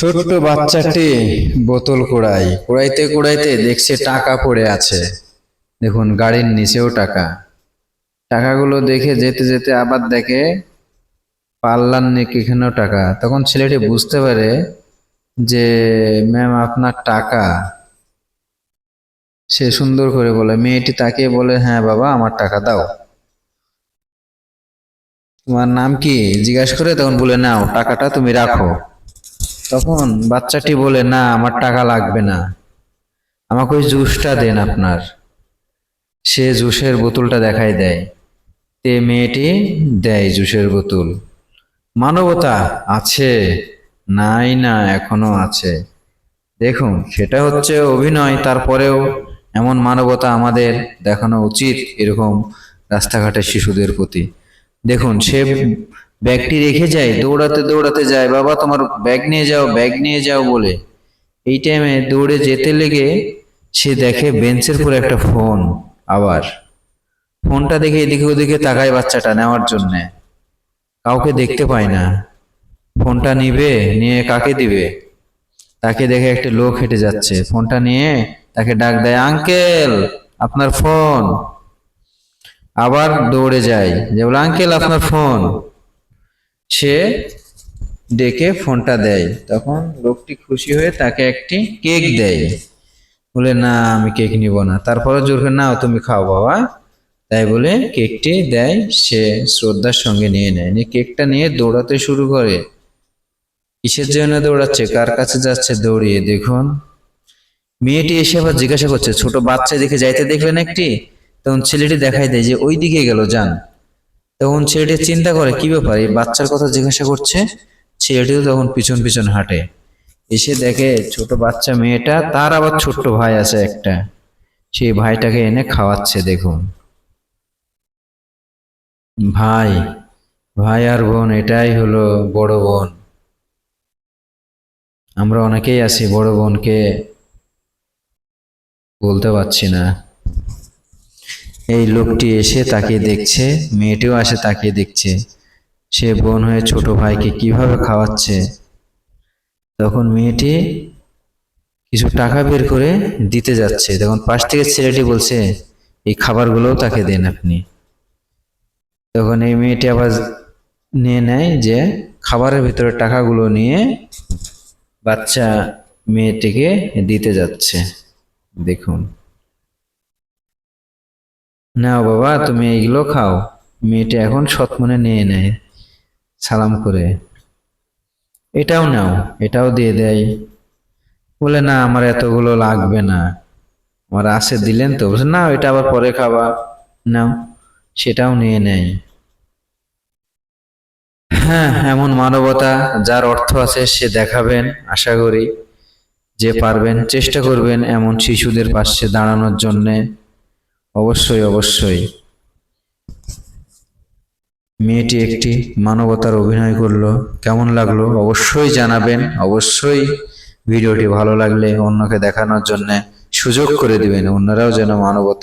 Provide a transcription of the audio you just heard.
ছোট্ট বাচ্চাটি বোতল কুড়াই কুড়াইতে কুড়াইতে দেখছে টাকা পড়ে আছে। দেখুন গাড়ির নিচেও টাকা। টাকাগুলো দেখে যেতে যেতে আবার দেখে পাল্লার নেক এখানেও টাকা। তখন ছেলেটি বুঝতে পারে যে ম্যাম আপনার টাকা। সে সুন্দর করে বলে মেয়েটি তাকে বলে হ্যাঁ বাবা আমার টাকা দাও। তোমার নাম কি? জিজ্ঞাসা করে তখন বলে নাও টাকাটা তুমি রাখো। তখন বাচ্চাটি বলে, না, আমার টাকা লাগবে না। আমাকে ওই জুসটা দেন আপনার। সে জুসের বোতলটা দেখাই দেয়। তে মেয়েটি দেয় জুসের বোতল। মানবতা আছে, নাই না, এখনও আছে। দেখুন, সেটা হচ্ছে অভিনয়, তারপরেও এমন মানবতা আমাদের দেখানো উচিত এরকম রাস্তাঘাটের শিশুদের প্রতি। দেখুন, সে ব্যাগটি রেখে যায় দৌড়াতে দৌড়াতে যায় বাবা তোমার ব্যাগ নিয়ে যাও ব্যাগ নিয়ে যাও বলে। এই টাইমে দৌড়ে যেতে লেগে সে দেখে বেঞ্চের পরে একটা ফোন আবার। ফোনটা দেখে এদিকে ওদিকে তাকায় বাচ্চাটা নেওয়ার জন্যে। কাউকে দেখতে পায় না। ফোনটা নিবে নিয়ে কাকে দিবে? তাকে দেখে একটা লোক হেঁটে যাচ্ছে। ফোনটা নিয়ে তাকে ডাক দেয় আঙ্কেল আপনার ফোন। আবার দৌড়ে যায়। যে বলে আঙ্কেল আপনার ফোন। সে ডেকে ফোনটা দেয়। তখন লোকটি খুশি হয়ে তাকে একটি কেক দেয়। বলে, না, আমি কেক নিব না। তারপরে জোর করে, নাও, তুমি খাও বাবা। তাই বলে কেকটি দেয়। সে শ্রদ্ধার সঙ্গে নিয়ে নেয়। নিয়ে কেকটা নিয়ে দৌড়াতে শুরু করে। কিসের জন্য দৌড়াচ্ছে? কার কাছে যাচ্ছে? দৌড়িয়ে দেখুন। মেয়েটি এসে আবার জিজ্ঞাসা করছে, ছোট বাচ্চা দেখে যাইতে দেখলেন একটি? তখন ছেলেটি দেখাই দেয় যে ওই দিকে গেল, যান। তখন ছেলেটি চিন্তা করে, কি ব্যাপার? এই বাচ্চার কথা জিজ্ঞাসা করছে? ছেলেটিও তখন পিছন পিছন হাঁটে। এসে দেখে ছোট বাচ্চা মেয়েটা, তার আবার ছোট্ট ভাই আছে একটা। সেই ভাইটাকে এনে খাওয়াচ্ছে, দেখুন। ভাই ভাই আর বোন, এটাই হলো বড় বোন। আমরা অনেকেই আছি, বড় বোনকে বলতে পারছি না। এই লোকটি এসে তাকে দেখছে, মেয়েটিও আসে তাকিয়ে দেখছে। সে বোন হয়ে ছোট ভাইকে কীভাবে খাওয়াচ্ছে? তখন মেয়েটি কিছু টাকা বের করে দিতে যাচ্ছে। তখন পাশ থেকে ছেলেটি বলছে, এই খাবারগুলোও তাকে দেন আপনি। তখন এই মেয়েটি আবার নিয়ে নেয় যে, খাবারের ভিতরে টাকাগুলো নিয়ে বাচ্চা মেয়েটিকে দিতে যাচ্ছে। দেখুন। নাও বাবা, তুমি এইগুলো খাও। মেয়েটি এখন সৎ মনে নিয়ে নেয়। সালাম করে। এটাও নাও, এটাও দিয়ে দেয়। বলে, না, আমার এতগুলো লাগবে না। আমার আসে দিলেন তো। বলছে না এটা আবার পরে খাবা। নাও, সেটাও নিয়ে নেয়। হ্যাঁ এমন মানবতা যার অর্থ আছে, সে দেখাবেন, আশা করি। যে পারবেন, চেষ্টা করবেন এমন শিশুদের পাশে দাঁড়ানোর জন্যে। অবশ্যই অবশ্যই। মেয়েটি একটি মানবতার অভিনয় করল। কেমন লাগল? অবশ্যই জানাবেন। অবশ্যই ভিডিওটি ভালো লাগলে অন্যকে দেখানোর জন্য সুযোগ করে দিবেন। অন্যরাও যেন মানবতা